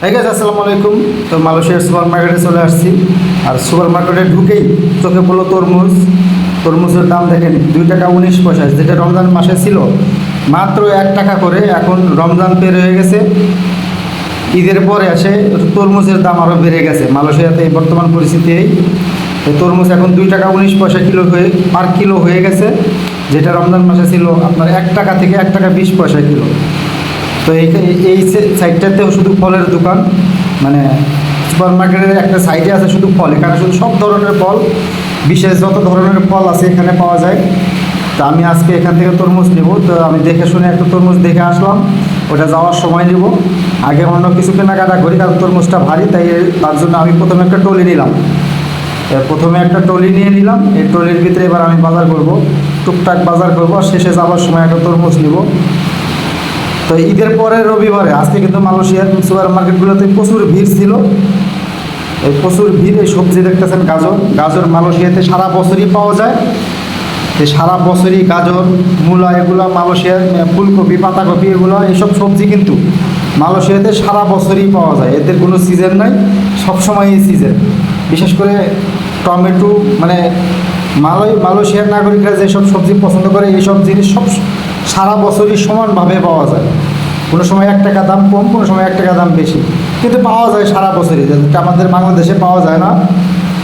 ঠিক আছে আসসালামু আলাইকুম তো মালয়েশিয়ার সুপার মার্কেটে চলে আসছি। আর সুপার মার্কেটে ঢুকেই চোখে পড়ল তরমুজ। তরমুজের দাম দেখেন, দুই টাকা উনিশ পয়সা। যেটা রমজান মাসে ছিল, মাত্র এক টাকা করে। এখন রমজান পের হয়ে গেছে। ঈদের পরে আসে তরমুজের দাম আরও বেড়ে গেছে। মালয়েশিয়াতে এই বর্তমান পরিস্থিতি এই তরমুজ এখন দুই টাকা উনিশ পয়সা কিলো হয়ে পার কিলো হয়ে গেছে। যেটা রমজান মাসে ছিল আপনার এক টাকা থেকে এক টাকা বিশ পয়সা কিলো। তো এই এই সাইডটাতেও শুধু ফলের দোকান মানে সুপার মার্কেটের একটা সাইডে আছে শুধু ফল, এখানে শুধু সব ধরনের ফল, বিশেষ যত ধরনের ফল আছে এখানে পাওয়া যায়। তো আমি আজকে এখান থেকে তরমুজ নেব। তো আমি দেখে শুনে একটা তরমুজ দেখে আসলাম, ওটা যাওয়ার সময় নেব। আগে অন্য কিছু কেনাকাটা করি, কারণ তরমুজটা ভারী, তাই তার জন্য আমি প্রথমে একটা টলি নিলাম। প্রথমে একটা টলি নিয়ে নিলাম, এই টলির ভিতরে এবার আমি বাজার করব, টুকটাক বাজার করব, আর শেষে যাওয়ার সময় একটা তরমুজ নিব। তো ঈদের পরে রবিবারে, আজকে কিন্তু মালয়েশিয়ার সুপার মার্কেটগুলোতে প্রচুর ভিড় ছিল। এই প্রচুর ভিড়, এই সবজি দেখতেছেন গাজর। গাজর মালয়েশিয়াতে সারা বছরই পাওয়া যায়। এই সারা বছরই গাজর, মূলা এগুলো মালয়েশিয়ার ফুলকপি, পাতাকপি এগুলো এইসব সবজি কিন্তু মালয়েশিয়াতে সারা বছরই পাওয়া যায়। এদের কোনো সিজন নাই, সবসময়ই সিজন বিশেষ করে টমেটো মানে মালয়, মালয়েশিয়ার নাগরিকরা যেসব সবজি পছন্দ করে, এইসব জিনিস সব সারা বছরই সমানভাবে পাওয়া যায়। কোনো সময় এক টাকা দাম কম, কোনো সময় এক টাকা দাম বেশি। কিন্তু পাওয়া যায় সারা বছরই। যেটা আমাদের বাংলাদেশে পাওয়া যায় না।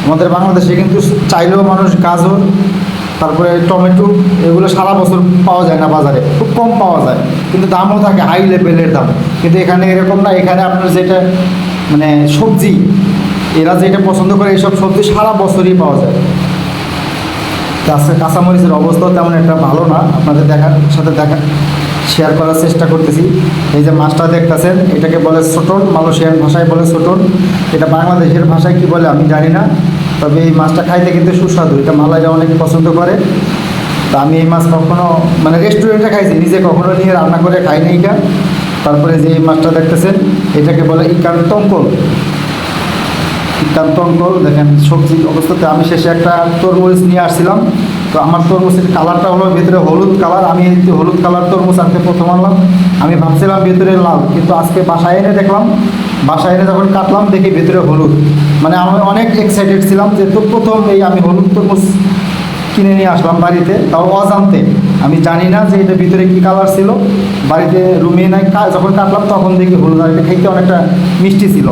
আমাদের বাংলাদেশে কিন্তু চাইলেও মানুষ গাজর, তারপরে টমেটো, এগুলো সারা বছর পাওয়া যায় না বাজারে। খুব কম পাওয়া যায়। কিন্তু দামও থাকে, হাই লেভেলের দাম। কিন্তু এখানে এরকম না, এখানে আপনার যেটা মানে সবজি, এরা যেটা পছন্দ করে, এইসব সবজি সারা বছরই পাওয়া যায়। কাঁচা কাঁচামরিচের অবস্থাও তেমন একটা ভালো না। আপনাদের দেখার সাথে দেখা শেয়ার করার চেষ্টা করতেছি। এই যে মাছটা দেখতেছেন, এটাকে বলে ছোটন, মালয়েশিয়ান ভাষায় বলে ছোটন। এটা বাংলাদেশের ভাষায় কি বলে আমি জানি না, তবে এই মাছটা খাইতে কিন্তু সুস্বাদু। এটা মালাইরা অনেকে পছন্দ করে। তা আমি এই মাছ কখনো মানে রেস্টুরেন্টে খাইছি, নিজে কখনো নিয়ে রান্না করে খাই নাই ইকা তারপরে যে এই মাছটা দেখতেছেন, এটাকে বলে ইকান টঙ্কল ইকান টঙ্কল দেখেন সবজি অবস্থাতে আমি শেষে একটা তরমুজ নিয়ে আসছিলাম। তো আমার তরমুজের কালারটা হলো ভিতরে হলুদ কালার। আমি হলুদ কালার তরমুজ আনতে প্রথম আনলাম। আমি ভাবছিলাম ভিতরে লাল, কিন্তু আজকে বাসায় এনে দেখলাম, বাসায় এনে যখন কাটলাম, দেখি ভিতরে হলুদ। মানে আমি অনেক এক্সাইটেড ছিলাম যে তো প্রথম এই আমি হলুদ তরমুজ কিনে নিয়ে আসলাম বাড়িতে, তাও অজান্তে। আমি জানি না যে এটা ভিতরে কী কালার ছিল। বাড়িতে রুমে নাই যখন কাটলাম, তখন দেখি হলুদ, আর এটা খেতে অনেকটা মিষ্টি ছিল।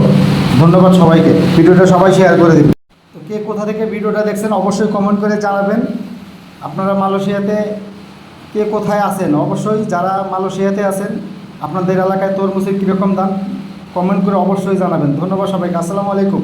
ধন্যবাদ সবাইকে। ভিডিওটা সবাই শেয়ার করে দিন তো কে কোথা থেকে ভিডিওটা দেখছেন অবশ্যই কমেন্ট করে জানাবেন। আপনারা মালয়েশিয়াতে কে কোথায় আছেন? অবশ্যই যারা মালয়েশিয়াতে আছেন, আপনাদের এলাকায় তরমুজের কীরকম দাম? কমেন্ট করে অবশ্যই জানাবেন। ধন্যবাদ সবাইকে। আসসালামু আলাইকুম।